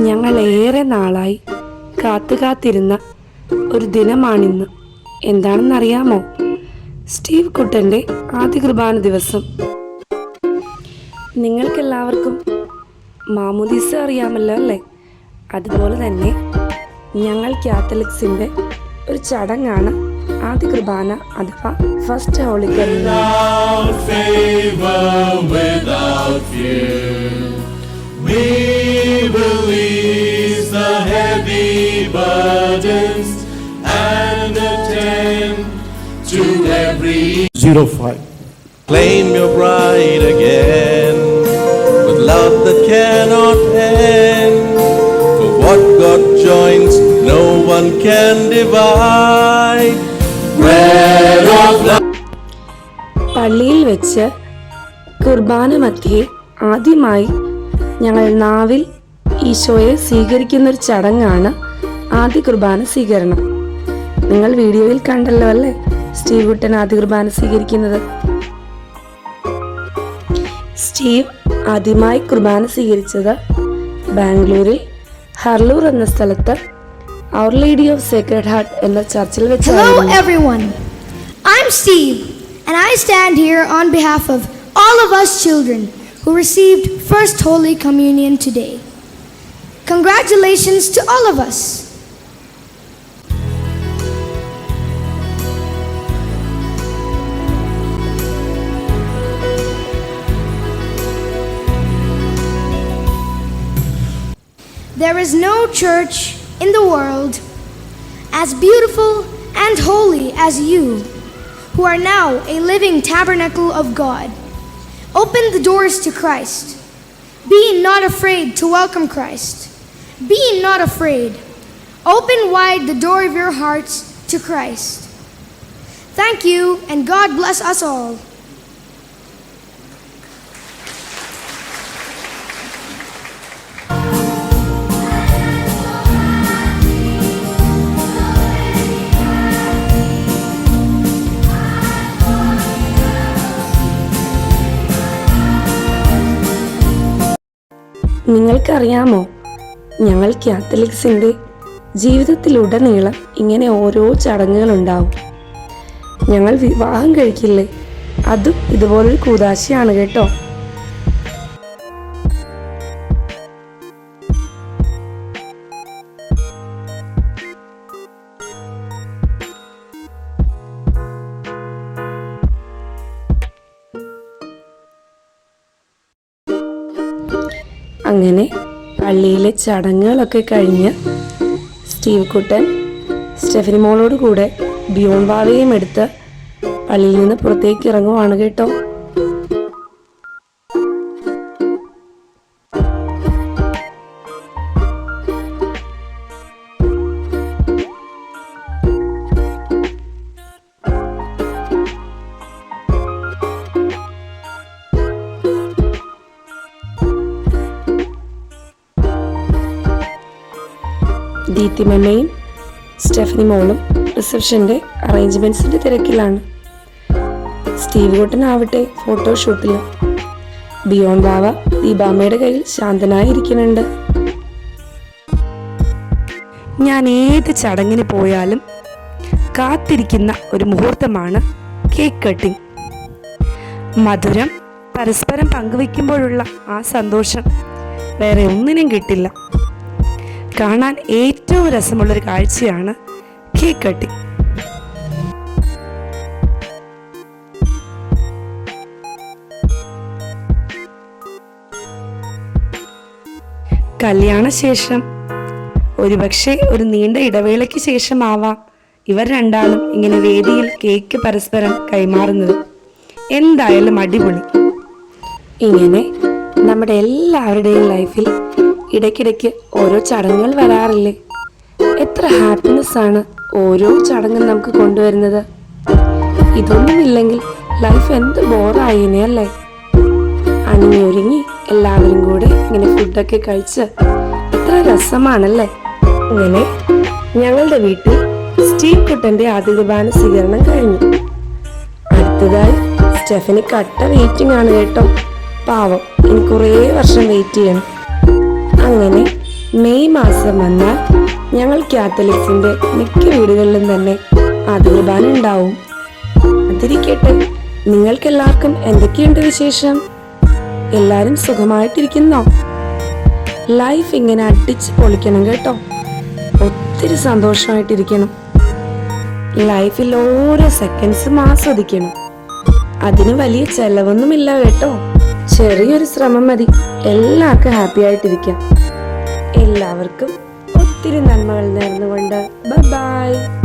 ഞങ്ങൾ ഏറെ നാളായി കാത്തു കാത്തിരുന്ന ഒരു ദിനമാണിന്ന്. എന്താണെന്നറിയാമോ? സ്റ്റീവ് കുട്ടന്റെ ആദ്യ കുർബാന ദിവസം. നിങ്ങൾക്കെല്ലാവർക്കും മാമുദീസ അറിയാമല്ലോ അല്ലേ? അതുപോലെ തന്നെ ഞങ്ങൾ കാത്തലിക്സിന്റെ ഒരു ചടങ്ങാണ് ആദ്യ കുർബാന അഥവാ first holy Communion without favor, without fear. We will ease the heavy burdens and attend to every zero five. Claim your bride again with love that cannot end. For what God joins, no one can divide. Bread of life. പള്ളിയിൽ വെച്ച് കുർബാന മധ്യേ ആദ്യമായി ഞങ്ങൾ നാവിൽ ഈശോയെ സ്വീകരിക്കുന്ന ഒരു ചടങ്ങാണ് ആദ്യ കുർബാന സ്വീകരണം. നിങ്ങൾ വീഡിയോയിൽ കണ്ടല്ലോ അല്ലേ? സ്റ്റീവ് കുട്ടൻ ആദ്യ കുർബാന സ്വീകരിക്കുന്നത്. സ്റ്റീവ് ആദ്യമായി കുർബാന സ്വീകരിച്ചത് ബാംഗ്ലൂരിൽ ഹർലൂർ എന്ന സ്ഥലത്ത് അവർ ലേഡി ഓഫ് സേക്രഡ് ഹാർട്ട് എന്ന ചർച്ചിൽ വെച്ചായിരുന്നു. I stand here on behalf of all of us children. Who received First Holy Communion today. Congratulations to all of us. There is no church in the world as beautiful and holy as you, who are now a living tabernacle of God. Open the doors to Christ. Be not afraid to welcome Christ. Be not afraid. Open wide the door of your hearts to Christ. Thank you, and God bless us all. നിങ്ങൾക്കറിയാമോ? ഞങ്ങൾ കാത്തലിക്സിന്റെ ജീവിതത്തിലുടനീളം ഇങ്ങനെ ഓരോ ചടങ്ങുകളുണ്ടാവും. ഞങ്ങൾ വിവാഹം കഴിക്കില്ലേ? അതും ഇതുപോലൊരു കൂതാശയാണ് കേട്ടോ. അങ്ങനെ പള്ളിയിലെ ചടങ്ങുകളൊക്കെ കഴിഞ്ഞ് സ്റ്റീവ് കുട്ടൻ സ്റ്റെഫനി മോളോട് കൂടെ ബിയോൺ വാവയും എടുത്ത് പള്ളിയിൽ നിന്ന് പുറത്തേക്ക് ഇറങ്ങുവാണ് കേട്ടോ. ദീപ്തിമമ്മയും സ്റ്റെഫനി മോളും റിസപ്ഷന്റെ അറേഞ്ച്മെൻസിന്റെ തിരക്കിലാണ്. സ്റ്റീവ് കോട്ടനാവട്ടെ ഫോട്ടോഷൂട്ടിൽ ബിയോൺ ബാവ ദീപാമ്മയുടെ കയ്യിൽ ശാന്തനായി ഇരിക്കുന്നുണ്ട് ഞാൻ ഏത് ചടങ്ങിന് പോയാലും കാത്തിരിക്കുന്ന ഒരു മുഹൂർത്തമാണ് കേക്ക് കട്ടിംഗ് മധുരം പരസ്പരം പങ്കുവെക്കുമ്പോഴുള്ള ആ സന്തോഷം വേറെ ഒന്നിനും കിട്ടില്ല. കാണാൻ ഏറ്റവും രസമുള്ളൊരു കാഴ്ചയാണ് കേക്ക് കട്ടിംഗ് കല്യാണശേഷം ഒരുപക്ഷെ ഒരു നീണ്ട ഇടവേളയ്ക്ക് ശേഷമാവാം ഇവർ രണ്ടാളും ഇങ്ങനെ വേദിയിൽ കേക്ക് പരസ്പരം കൈമാറുന്നത്. എന്തായാലും അടിപൊളി. ഇങ്ങനെ നമ്മുടെ എല്ലാവരുടെയും ലൈഫിൽ ഇടയ്ക്കിടയ്ക്ക് ഓരോ ചടങ്ങുകൾ വരാറില്ലേ? എത്ര ഹാപ്പിനെസ് ആണ് ഓരോ ചടങ്ങും നമുക്ക് കൊണ്ടുവരുന്നത്. ഇതൊന്നുമില്ലെങ്കിൽ ലൈഫ് എന്ത് ബോറായിനെ അല്ലേ? അണിഞ്ഞൊരുങ്ങി എല്ലാവരും കൂടെ ഇങ്ങനെ ഫുഡൊക്കെ കഴിച്ച് എത്ര രസമാണല്ലേ? ഇങ്ങനെ ഞങ്ങളുടെ വീട്ടിൽ സ്റ്റീവ് കുട്ടന്റെ കുർബാന സ്വീകരണം കഴിഞ്ഞു. അടുത്തതായി സ്റ്റെഫിന് കട്ട വെയിറ്റിംഗ് ആണ് കേട്ടോ. പാവം ഇനി കുറേ വർഷം വെയിറ്റ് ചെയ്യണം. അങ്ങനെ മെയ് മാസം വന്നാൽ ഞങ്ങൾ കാത്തലിക്സിന്റെ മിക്ക വീടുകളിലും തന്നെ ആദ്യകുർബാന ഉണ്ടാവും. അതിരിക്കട്ടെ നിങ്ങൾക്കെല്ലാവർക്കും എന്തൊക്കെയുണ്ട് വിശേഷം? എല്ലാരും സുഖമായിട്ടിരിക്കുന്നോ? ലൈഫ് ഇങ്ങനെ അടിച്ച് പൊളിക്കണം കേട്ടോ. ഒത്തിരി സന്തോഷമായിട്ടിരിക്കണം. ലൈഫിൽ ഓരോ സെക്കൻഡ്സും ആസ്വദിക്കണം. അതിന് വലിയ ചെലവൊന്നുമില്ല കേട്ടോ. ചെറിയൊരു ശ്രമം മതി. എല്ലാവർക്കും ഹാപ്പി ആയിട്ടിരിക്കാം. എല്ലാവർക്കും ഒത്തിരി നന്മകൾ നേർന്നുകൊണ്ട്. ബൈ